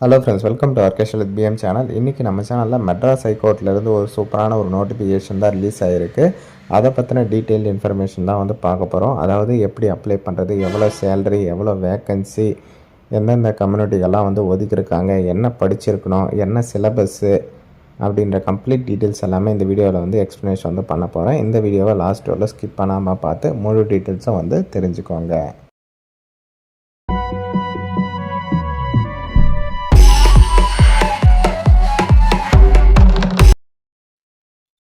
Hello friends welcome to ஆர்கேஷல் with PM channel இன்றைக்கி நம்ம சேனலில் மெட்ராஸ் ஹைகோர்ட்லேருந்து ஒரு சூப்பரான ஒரு நோட்டிஃபிகேஷன் தான் ரிலீஸ் ஆகிருக்கு அதை பற்றின டீட்டெயில் இன்ஃபர்மேஷன் தான் வந்து பார்க்க போகிறோம் அதாவது எப்படி அப்ளை பண்ணுறது எவ்வளோ சேலரி எவ்வளோ வேக்கன்சி எந்தெந்த கம்யூனிட்டிகள்லாம் வந்து ஒதுக்கியிருக்காங்க என்ன படிச்சிருக்கணும் என்ன சிலபஸ்ஸு அப்படின்ற கம்ப்ளீட் டீட்டெயில்ஸ் எல்லாமே இந்த வீடியோவில் வந்து எக்ஸ்ப்ளனேஷன் வந்து பண்ண போகிறேன் இந்த வீடியோவை லாஸ்ட் வரல ஸ்கிப் பண்ணாமல் பார்த்து முழு டீட்டெயில்ஸும் வந்து தெரிஞ்சுக்கோங்க.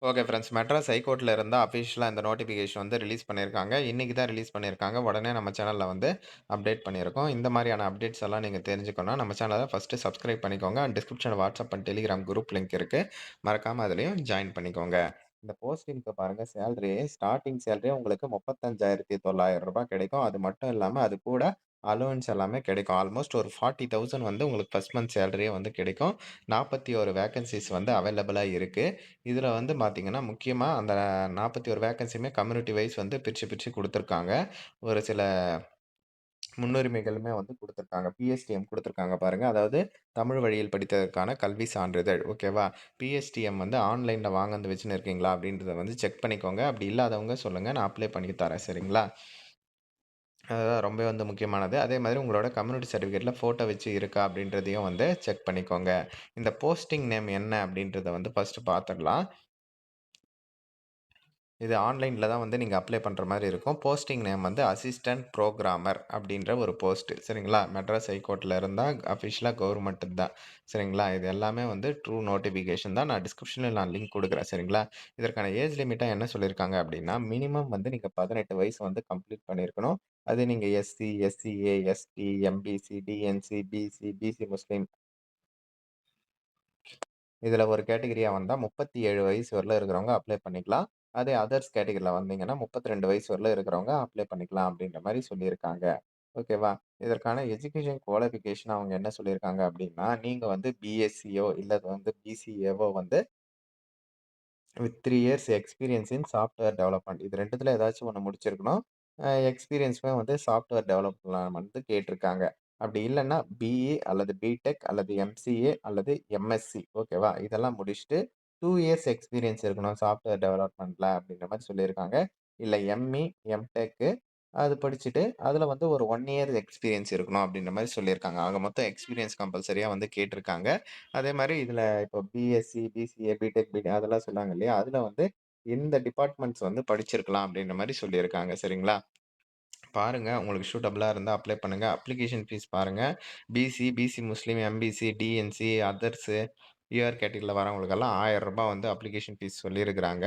Okay friends. மெட்ராஸ் ஹைகோர்ட்டில் இருந்தால் அஃபிஷியலாக இந்த நோட்டிஃபிகேஷன் வந்து ரிலீஸ் பண்ணியிருக்காங்க. இன்றைக்கி தான் ரிலீஸ் பண்ணியிருக்காங்க. உடனே நம்ம சேனலில் வந்து அப்டேட் பண்ணியிருக்கோம். இந்த மாதிரியான அப்டேட்ஸ் எல்லாம் நீங்கள் தெரிஞ்சுக்கணும் நம்ம சேனலை ஃபஸ்ட்டு சப்ஸ்கிரைப் பண்ணிக்கோங்க. Description WhatsApp and Telegram group link இருக்குது மறக்காமல் அதுலேயும் ஜாயின் பண்ணிக்கோங்க. இந்த போஸ்டிங்க்கு பாருங்கள் சேலரி ஸ்டார்டிங் சேலரி உங்களுக்கு முப்பத்தஞ்சாயிரத்தி தொள்ளாயிரம் ரூபாய் கிடைக்கும். அது மட்டும் இல்லாமல் அது கூட அலோவன்ஸ் எல்லாமே கிடைக்கும். ஆல்மோஸ்ட் ஒரு ஃபார்ட்டி தௌசண்ட் வந்து உங்களுக்கு ஃபஸ்ட் மந்த் சேலரியே வந்து கிடைக்கும். நாற்பத்தி ஒரு வேக்கன்சிஸ் வந்து அவைலபிளாக இருக்குது இதில் வந்து பார்த்திங்கன்னா முக்கியமாக அந்த நாற்பத்தி ஒரு வேகன்சியுமே கம்யூனிட்டி வைஸ் வந்து பிரித்து பிரித்து கொடுத்துருக்காங்க. ஒரு சில முன்னுரிமைகளுமே வந்து கொடுத்துருக்காங்க. பிஎஸ்டிஎம் கொடுத்துருக்காங்க பாருங்கள் அதாவது தமிழ் வழியில் படித்ததற்கான கல்வி சான்றிதழ். ஓகேவா? பிஎஸ்டிஎம் வந்து ஆன்லைனில் வாங்கந்து வச்சுன்னு இருக்கீங்களா? அப்படின்றத வந்து செக் பண்ணிக்கோங்க. அப்படி இல்லாதவங்க சொல்லுங்கள் நான் அப்ளை பண்ணி தரேன். சரிங்களா? அதுதான் ரொம்ப வந்து முக்கியமானது. அதே மாதிரி உங்களோட கம்யூனிட்டி சர்டிஃபிகேட்டில் ஃபோட்டோ வச்சு இருக்கா அப்படின்றதையும் வந்து செக் பண்ணிக்கோங்க. இந்த போஸ்டிங் நேம் என்ன அப்படின்றத வந்து ஃபஸ்ட்டு பார்த்துடலாம். இது ஆன்லைனில் தான் வந்து நீங்கள் அப்ளை பண்ணுற மாதிரி இருக்கும். போஸ்டிங் நேம் வந்து அசிஸ்டன்ட் ப்ரோக்ராமர் அப்படின்ற ஒரு போஸ்ட்டு சரிங்களா? மெட்ராஸ் ஹைகோர்ட்டில் இருந்தால் அஃபிஷியலாக கவர்மெண்ட்டு தான். சரிங்களா? இது எல்லாமே வந்து ட்ரூ நோட்டிஃபிகேஷன் தான். நான் டிஸ்கிரிப்ஷனில் நான் லிங்க் கொடுக்குறேன். சரிங்களா? இதற்கான ஏஜ் லிமிட்டாக என்ன சொல்லியிருக்காங்க அப்படின்னா மினிமம் வந்து நீங்கள் பதினெட்டு வயசு வந்து கம்ப்ளீட் பண்ணியிருக்கணும். அது நீங்கள் SC SCA ST MBC DNC BC BC Muslim. இதில் ஒரு கேட்டகரியாக வந்தால் முப்பத்தி ஏழு வயசு வரல இருக்கிறவங்க அப்ளை பண்ணிக்கலாம். அதே அதர்ஸ் கேட்டகரியில் வந்தீங்கன்னா முப்பத்தி ரெண்டு வயசு வரல இருக்கிறவங்க அப்ளை பண்ணிக்கலாம் அப்படின்ற மாதிரி சொல்லியிருக்காங்க. ஓகேவா இதற்கான எஜுகேஷன் குவாலிஃபிகேஷன் அவங்க என்ன சொல்லியிருக்காங்க அப்படின்னா நீங்கள் வந்து பிஎஸ்சியோ இல்லை வந்து பிசிஏவோ வந்து with three years experience in software development இது ரெண்டுத்தில் ஏதாச்சும் ஒன்று முடிச்சிருக்கணும். எக்ஸ்பீரியன்ஸுமே வந்து சாஃப்ட்வேர் டெவலப்மெண்ட் வந்து கேட்டிருக்காங்க. அப்படி இல்லைன்னா பிஇ அல்லது பிடெக் அல்லது எம்சிஏ அல்லது எம்எஸ்சி ஓகேவா இதெல்லாம் முடிச்சுட்டு டூ இயர்ஸ் எக்ஸ்பீரியன்ஸ் இருக்கணும் சாஃப்ட்வேர் டெவலப்மெண்ட்டில் அப்படின்ற மாதிரி சொல்லியிருக்காங்க. இல்லை எம்இ எம்டெக்கு அது படிச்சுட்டு அதில் வந்து ஒரு ஒன் இயர் எக்ஸ்பீரியன்ஸ் இருக்கணும் அப்படின்ற மாதிரி சொல்லியிருக்காங்க. ஆக மொத்தம் எக்ஸ்பீரியன்ஸ் கம்பல்சரியாக வந்து கேட்டிருக்காங்க. அதே மாதிரி இதில் இப்போ பிஎஸ்சி பிசிஏ பிடெக் பிடி அதெல்லாம் சொன்னாங்க இல்லையா? அதில் வந்து இந்த டிபார்ட்மெண்ட்ஸ் வந்து படிச்சிருக்கலாம் அப்படின்ற மாதிரி சொல்லியிருக்காங்க. சரிங்களா? பாருங்கள் உங்களுக்கு சூட்டபுளாக இருந்தால் அப்ளை பண்ணுங்கள் அப்ளிகேஷன் ஃபீஸ் பாருங்கள் BC BC Muslim MBC DNC others UR கேட்டகரியில் வரவங்களுக்கெல்லாம் ஆயிரம் ரூபாய் வந்து அப்ளிகேஷன் ஃபீஸ் சொல்லியிருக்கிறாங்க.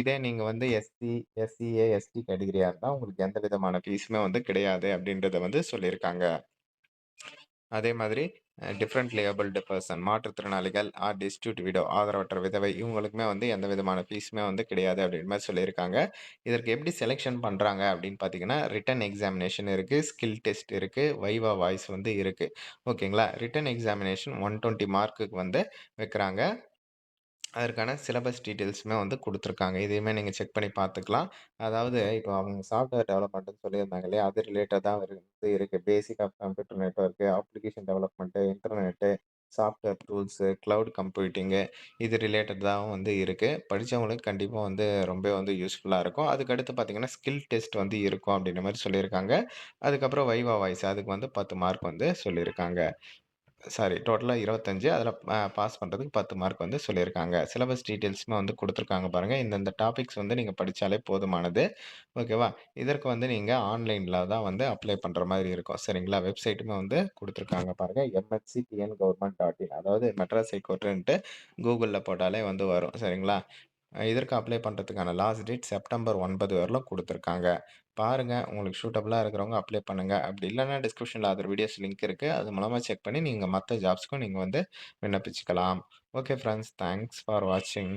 இதே நீங்கள் வந்து எஸ்சி எஸ்சிஏ எஸ்டி கேட்டகரியாக இருந்தால் உங்களுக்கு எந்த விதமான ஃபீஸுமே வந்து கிடையாது அப்படின்றத வந்து சொல்லியிருக்காங்க. அதே மாதிரி டிஃப்ரெண்ட் லேபிள்டு பர்சன் மாற்றுத்திறனாளிகள் ஆர் டிஸ்ட்யூட் விடோ ஆதரவற்ற விதவை இவங்களுக்குமே வந்து எந்த விதமான ஃபீஸுமே வந்து கிடையாது அப்படின்ற மாதிரி சொல்லியிருக்காங்க. இதற்கு எப்படி செலெக்ஷன் பண்ணுறாங்க அப்படின்னு பார்த்தீங்கன்னா ரிட்டன் எக்ஸாமினேஷன் இருக்குது ஸ்கில் டெஸ்ட் இருக்குது வைவா வாய்ஸ் வந்து இருக்குது ஓகேங்களா ரிட்டன் எக்ஸாமினேஷன் ஒன் டுவெண்ட்டி மார்க்குக்கு வந்து வைக்கிறாங்க. அதற்கான சிலபஸ் டீட்டெயில்ஸுமே வந்து கொடுத்துருக்காங்க. இதையுமே நீங்கள் செக் பண்ணி பார்த்துக்கலாம். அதாவது இப்போ அவங்க சாஃப்ட்வேர் டெவலப்மெண்ட்டுன்னு சொல்லியிருந்தாங்க இல்லையா? அது ரிலேட்டடாக வந்து இருக்குது basic of computer network application development internet software tools cloud computing இது ரிலேட்டடாகவும் வந்து இருக்குது படித்தவங்களுக்கு கண்டிப்பாக வந்து ரொம்ப வந்து யூஸ்ஃபுல்லாக இருக்கும். அதுக்கடுத்து பார்த்தீங்கன்னா ஸ்கில் டெஸ்ட் வந்து இருக்கும் அப்படின்ற மாதிரி சொல்லியிருக்காங்க. அதுக்கப்புறம் வைவா வாய்ஸ் அதுக்கு வந்து பத்து மார்க் வந்து சொல்லியிருக்காங்க. சாரி டோட்டலாக இருபத்தஞ்சு. அதில் பாஸ் பண்ணுறதுக்கு பத்து மார்க் வந்து சொல்லியிருக்காங்க. சிலபஸ் டீட்டெயில்ஸுமே வந்து கொடுத்துருக்காங்க பாருங்கள் இந்தந்த டாபிக்ஸ் வந்து நீங்கள் படித்தாலே போதுமானது. ஓகேவா? இதற்கு வந்து நீங்கள் ஆன்லைனில் தான் வந்து அப்ளை பண்ணுற மாதிரி இருக்கும். சரிங்களா? வெப்சைட்டுமே வந்து கொடுத்துருக்காங்க பாருங்கள் MSc TN government dot in அதாவது மெட்ராஸ் ஹைகோர்ட்டுன்ட்டு கூகுளில் போட்டாலே வந்து வரும். சரிங்களா? இதற்கு அப்ளை பண்ணுறதுக்கான லாஸ்ட் டேட் செப்டம்பர் ஒன்பது வரலும் கொடுத்துருக்காங்க. பாருங்கள் உங்களுக்கு சூட்டபுளாக இருக்கிறவங்க அப்ளை பண்ணுங்கள் அப்படி இல்லைன்னா டிஸ்கிரிப்ஷனில் அதர் வீடியோஸ் லிங்க் இருக்குது அது மூலமாக செக் பண்ணி நீங்கள் மற்ற ஜாப்ஸ்க்கும் நீங்கள் வந்து விண்ணப்பிச்சுக்கலாம். ஓகே ஃப்ரெண்ட்ஸ் தேங்க்ஸ் ஃபார் வாட்சிங்